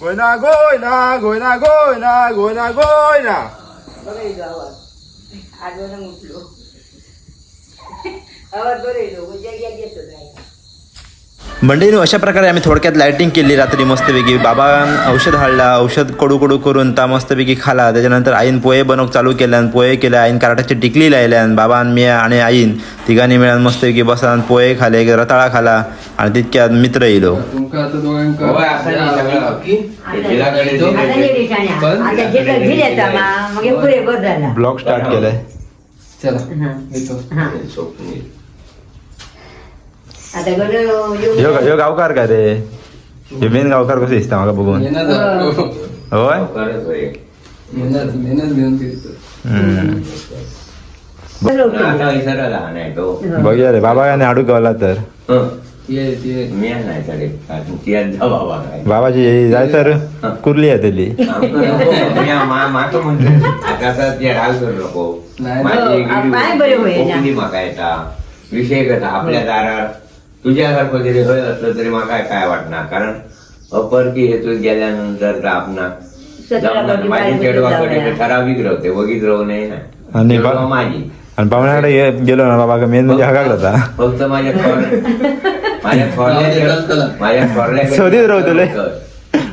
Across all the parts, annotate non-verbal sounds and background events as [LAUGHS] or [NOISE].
Guyana गोयना गोयना गोयना गोयना गोयना बघा येतो आवाज आजवर उठलो आवाज बरं येतो म्हणजे येतो नाही मंडळीनं अशा प्रकारे आम्ही थोडक्यात लायटिंग केली रात्री मस्तपैकी बाबान औषध हाडला औषध कडू कडू करून ता मस्तपैकी खाला. त्याच्यानंतर आईन पोहे बनवूक चालू केल्यान पोहे केले. आईन कार्टाची टिकली लायल्यान बाबान मी आणि आईन तिघांनी मिळून मस्तपैकी बसान पोहे खाले रताळा खाला आणि तितक्यात मित्र येलो. ब्लॉग स्टार्ट केलाय. चला. हा. हा. येऊन- ह्यो गावकार काय रे? ह्यो मेन गावकार कसं दिसता मला बघून. होय? बघूया रे बाबा याने हाडूक गावला तर. हं. ये ये. मी नाही साडे कारण ती आज जा बाबा काय. बाबाची जाय तर. कुर्ली आहे त्याली हो, विषय कसा? आपल्या दारात. तुझ्यासारखं जरी होय असलं तरी माका काय वाटणार? कारण अपरकी हेतून गेल्यानंतर तर आपणा माझी चेडवाकडे. ठराविक राहते वगीच राहू नये ना. आणि माझी. पाहुण्याकडे गेलो ना बाबा मेन म्हणजे होता फक्त माझ्या [LAUGHS] माझ्या [LAUGHS] थोरल्या चेड- माझ्या थोरल्याकडे- शोधीत राहतो लय.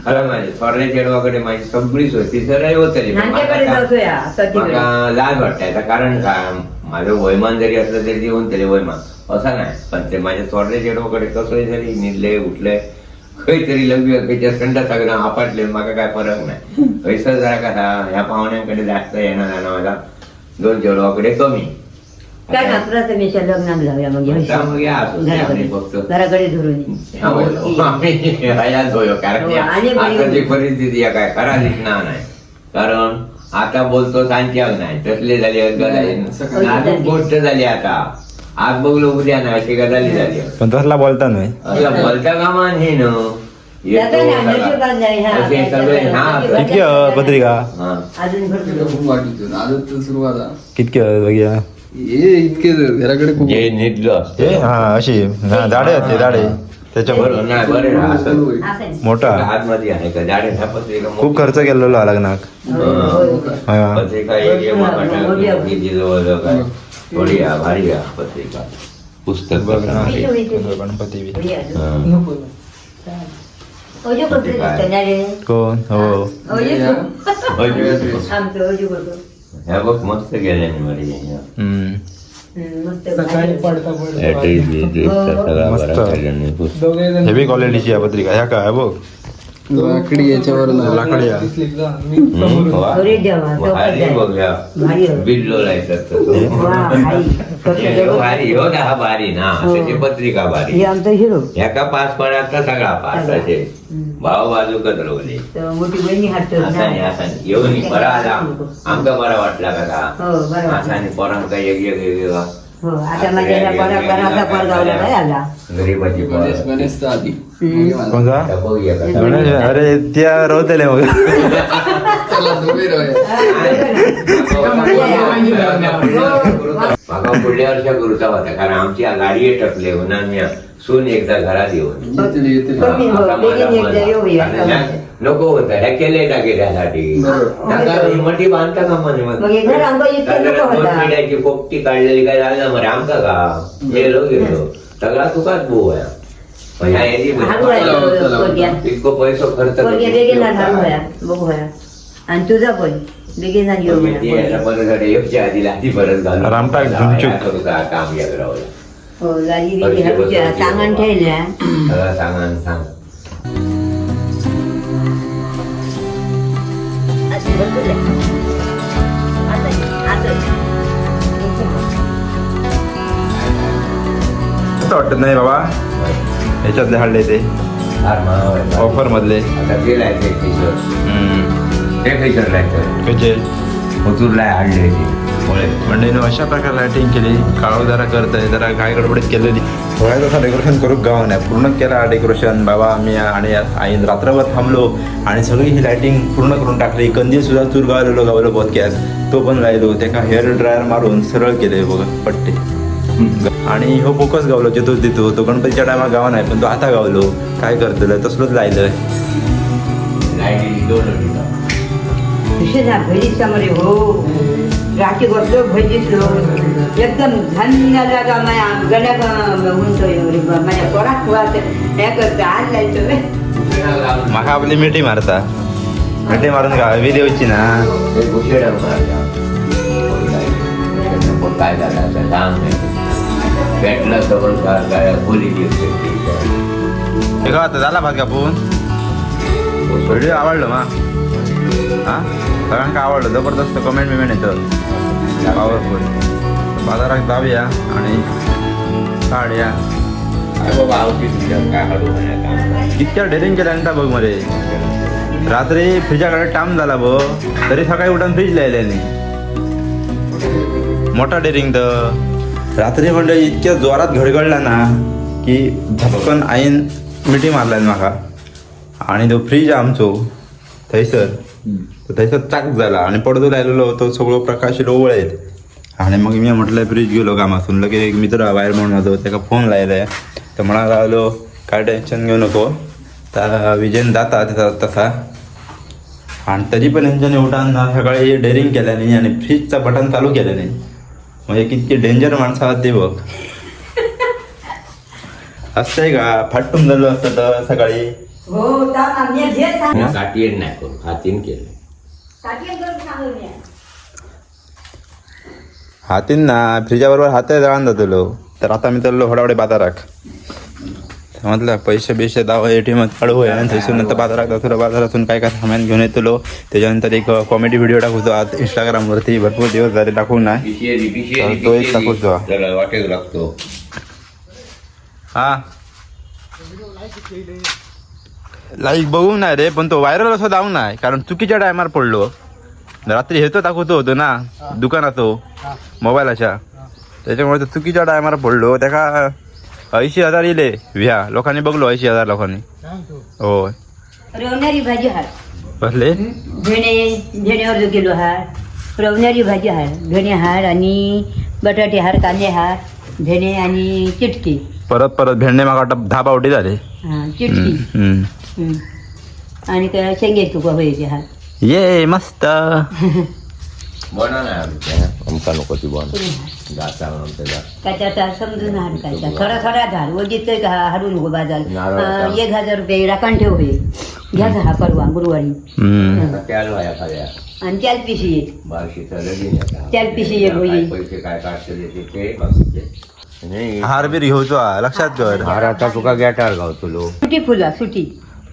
खरं माझ्या थोरल्या चेडवाकडे माझी सगळी सोयी. सर होतली मला लाज वाटतायचा कारण काय माझं वयमान जरी असलं तरी येऊन तरी वयमान असं नाही. पण ते माझ्या थोरल्या चेडवाकडे कसं जरी निघले उठले खंयतरी लग्न खंयच्या संडा सगळं आपटले म्हाका काय फरक नाही. पैसा जरा कसा ह्या पाहुण्यांकडे जास्त येणार जाणं मला दोन चेडवाकडे कमी. काय ना प्रथमेच्या लग्नात जाऊया मग बघतो. घराकडे. धरून. हा, होती. परिस्थिती काय खरा दिसणार नाही. कारण आता बोलतो सांच्याग नाही. तसले झाले. अजून गोष्ट झाली आता. आज बघलो उद्या नाही अशी गजाली झाली. पण तसला बोलता नाही. असं बोलता कामान हे न ना, कितकी पत्रिका? हा. कितकी बघूया ये इतके घराकडे खूप हा अशी झाडे झाडे. नाही. मोठा. आतमध्ये आहे का झाडे ह्या पत्रिका खूप खर्च केलेला लग्नाक थोडी भारी पत्रिका पुस्तक. गणपती कोण? हो. ह्या बघ मस्त गेल्या हेवी क्वालिटीची आहे पत्रिका. ह्या काय बघ. लाकडी याच्यावर लाकडी [LAUGHS] हो हा पत्रिका भारी. हे आमचा हिरो. एका पास पडाचा सगळा पास असे. भाव बाजू कदरवले तर मोठी बहिणी हाटतो असानी असानी येऊन बरा आला. आमका बरा वाटला. का हो बरं असानी पोरांका एक एक एक एक हो आता माझ्या बरा बराचा पडगावला काय आला. गरीबाची गणेश पोरं. गणेश तर आधी. हम्म. कोणता? आता बघूया का. गणेश अरे त्या रवतले मग. चला दोघे राहूया. माका पुढल्या वर्षा करूचा होता कारण आमची गाडी टकले म्हणून मी सून एकदा घरात येऊन. हो, नको होत ह्या केले टाके त्यासाठी. मठी बांधता का म्हणे पोपटी काढलेली काय झालं मरे? आमका का? गेलो गेलो. सगळा तुकाच भाऊ आहे. इतको पैसो खर्च आणि तुझा पण बेगीन येऊ रामटाक काम या हो सांगण ठेवल्या सांगा वाटत नाही बाबा. ह्याच्यातले हाडले ते. ऑफर मधले. ते मथुरला हाडले ते. मुळे मंडळीनं अशा प्रकारे लायटिंग केली काळो जरा करतंय जरा काय गडबडीत केलेली. थोड्या तसा डेकोरेशन करूक गाव नाही पूर्ण केला डेकोरेशन बाबा मी आणि आई रात्रभर थांबलो आणि सगळी ही लायटिंग पूर्ण करून टाकली. कंदील सुद्धा चूर गावलेलो गावलो बोतक्यात तो पण लायलो त्याका हेअर ड्रायर मारून सरळ केले बघा पट्टे. आणि हो फोकस गावलो चतुर्थीतो तो गणपतीच्या टायमात गावा नाही पण तो आता गावलो. काय करतलं तसलंच लायलं समोरे हो. राखी बसलो भजी एकदम धान्य जागा माझ्या गड्या म्हणतोय माझ्या पोरात वाच हे करतो आज जायचं रे. म्हाका आपली मिठी मारता. मिठी मारून का देवची ना. काय झालं भेटलं तर काय काय खोली हे आता झाला भात कापून. व्हिडिओ आवडलो मा. हा? सगळ्यांका आवडलं? जबरदस्त कमेंट बिमेंट येतं पॉवरफुल बाजारात जाऊया आणि काढूया. इतक्या डेअरिंग केल्यानंतर बघमध्ये रात्री फ्रीजाकडे टाइम झाला बघ. तरी सकाळी उठून फ्रीज लायल्याने मोठा डेअरिंग तर. रात्री म्हणलं इतक्या जोरात घडघडला ना की झपकन आईन मिठी मारल्यान माका आणि तो फ्रीज आमचो थंयसर तो थंयसर चाक झाला आणि पडदो लायलेलो तो सगळो प्रकाश आहेत. आणि मग मी म्हटलं फ्रीज गेलो कामातून. लगे एक मित्र बाहेर म्हणून होतो त्याका फोन लायलाय तर म्हणा लागलो काय टेन्शन घेऊ नको. तर विजयन जाता त्याचा तसा. आणि तरी पण यांच्याने उठान सकाळी डेअरिंग केल्याने आणि फ्रीजचं बटन चालू केलं नाही. म्हणजे किती डेंजर माणसं आहात ते बघ. असतंय का? फाटून झालं असतं तर सकाळी. हो ता मी जे सांग काठीयर नाही हातीन केलं हातीन ना फ्रीजाबरोबर हाते जळान जातलो तर आता मी चाललो होडावडे बाजाराक तर म्हटलं पैसे बिशे दावा ए टी एम काढू आहे आणि थंयसून नंतर बाजारात जातो. बाजारातून काय काय सामान घेऊन येतलो. त्याच्यानंतर एक कॉमेडी व्हिडिओ टाकतो आज इंस्टाग्रामवरती भरपूर दिवस झाले पिशेरी पिशेरी तो एक टाकूच लागतो. हा. लाईक बघू नाही रे पण तो व्हायरल असं जाऊ नाही कारण चुकीच्या टायमार पडलो. रात्री हेतो दाखवतो होतो ना दुकानातो मोबाईलाच्या. त्याच्यामुळे तो चुकीच्या टायमार पडलो. त्याका ऐंशी हजार येले व्ह्या लोकांनी बघलो ऐंशी हजार लोकांनी. होय. रवणारी भाजी हार भेणे भेण्यावर जो किलो हार रवणारी भाजी हार भेणे हार आणि बटाटे हार कांदे हार भेणे आणि चिटकी. परत परत भेंडे मागा वाटतं दहा पावटी झाले. हा चिटकी. हम्म, हम्म. हम्म. आणि काय शेंगे तुका व्हायचे हार ये मस्त. बना नाही आमच्या. आमका नको ती बन. जाता म्हणून त्याला काच्याचा समजून हार कायचा थोडा थोडा झाड. वजीत हाडू नको बाजार. अं, एक हजार रुपये राखण ठेव हे घ्या हा परवा गुरुवारी हम्म. आता त्याला व्हाया खाल्या आणि त्याच पिशी येत बारशीचा लगीन येता. त्याला पिशी एक होई. काय पैसे काय काढते ते. हार बीर घेऊचो हा, लक्षात कर. हार आता तुका गॅटार गावतलो सुटी फुला सुटी.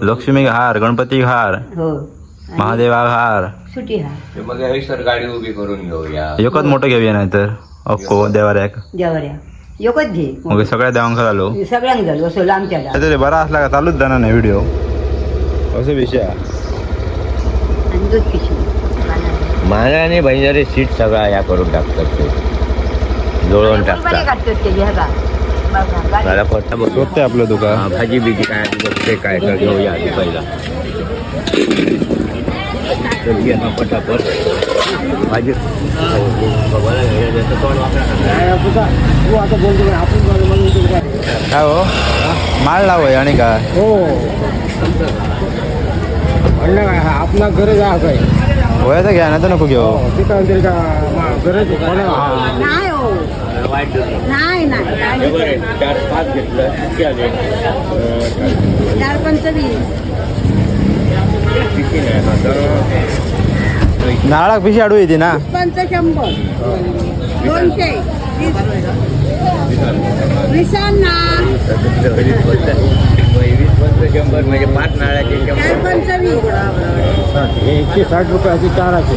लक्ष्मी हार गणपती हार हो. आणि महादेवा हार सुटी हार. ते मग हयसर गाडी उभी करून घेऊया. एकच मोठं घेऊया नाही तर अक्को देवाऱ्याक. देवऱ्या एकच घे. मग सगळ्या देवांक झालो सगळ्यांक झालो असं लांबच्या काहीतरी बरा असला का चालूच जाणार नाही व्हिडिओ असं विषय. आहे. आणि दूध पिशवी मानाने बहिणारे सीट सगळा या करून टाकतात ते. जोडून बरे टाकतात. मला आपलं दुकान. भाजी बिजी काय बघते काय काय घेऊया आधी पहिला. पटापट. भाजी. काय हो? माळ लावय आणि काय? हो. म्हणलं काय आपला गरज आहे काय वयाचं घ्या ना तर नको घेऊ. तिथं तरी का गरज नाही हो वाईट नाही. नाही बरं चार पाच घेतलं किती आले चार पंचवीस. किती नाही आता नारळाक पिशी आडू येते ना? पंच शंभर. दोनशे. विसांना वीस पंच शंभर म्हणजे पाच नाळ्याचे चार शंभर पंचवीस एकशे साठ रुपयाचे चाराचे.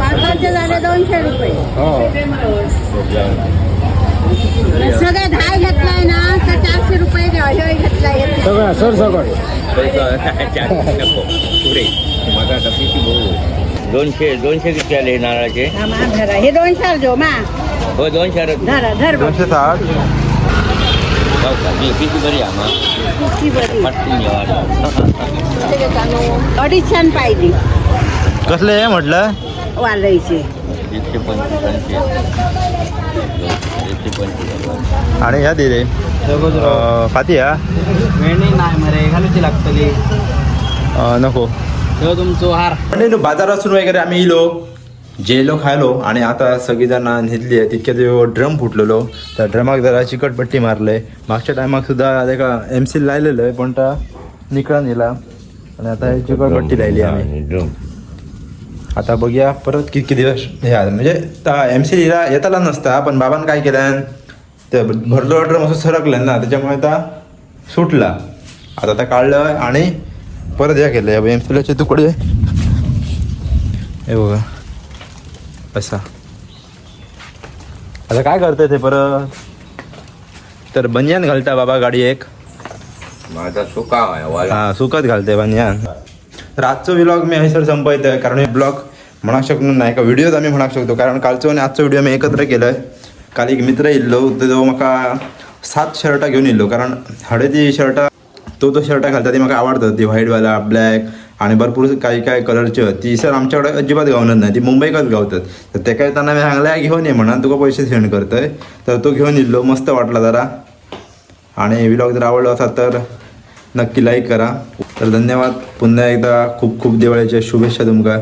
पाचशे झाले दोनशे रुपये. हो. सगळे दहा घेतलाय ना तर चारशे रुपये घेतलाय. सगळं सर सगळं. दोनशे दोनशे किती आले नारळाचे हे दोनशे जो मा. हो दोनशे. धरा धर. दोनशे साठ. घ्यावा अडीचशे पाहिजे. कसले आहे म्हटलं? वालायचे. आणि ह्या दे फाती हा वेणी नाही मरे घालूची लागतली. नको. तो तुमचो हार. नु बाजारातून वगैरे आम्ही इलो. जेलो खायलो आणि आता सगळीजण न्हिदली आहे तितक्या तो ड्रम फुटलेलो. त्या ड्रमाक जरा चिकटपट्टी मारले. मागच्या टायमाक सुद्धा तेका एम सी लायलेलं आहे पण ता निकळा नेला आणि आता चिकटपट्टी लायली आम्ही. ड्रम. आता बघूया परत किती दिवस हे. म्हणजे त्या एम सी लिला येताला नसता पण बाबान काय केलं? ते भरलो ड्रम असं सरकलं ना त्याच्यामुळे आता सुटला. आता आता काढलं आणि परत या केलं एम सीलाचे तुकडे हे बघा. असा आता काय करतंय ते परत? तर बनियान घालता बाबा गाडी एक. माझा सुका आहे वाला. हा सुकत घालते बनियान. तर आजचो व्लॉग मी हयसर संपयतोय कारण हे ब्लॉग म्हणू शकणार नाही का व्हिडिओज आम्ही म्हणू शकतो. कारण कालचो आणि आजचो व्हिडिओ मी एकत्र केलोय. काल एक मित्र इल्लो तो म्हाका सात शर्टां घेऊन इल्लो कारण हळदी शर्टां तो तो शर्ट घालता ती म्हाका आवडतात ती व्हाईटवाला ब्लॅक आणि भरपूर काही काही कलरचे ती सर आमच्याकडे अजिबात गावणार नाही ती मुंबईकच गावतात. तर ते काय त्यांना मी सांगल्या घेऊन ये म्हणा तुका पैसे सेंड करतोय. तर तो घेऊन येल्लो मस्त वाटला जरा. आणि व्लॉग जर आवडला असा तर नक्की लाईक करा. तर धन्यवाद. पुन्हा एकदा खूप खूप दिवाळीच्या शुभेच्छा तुमका.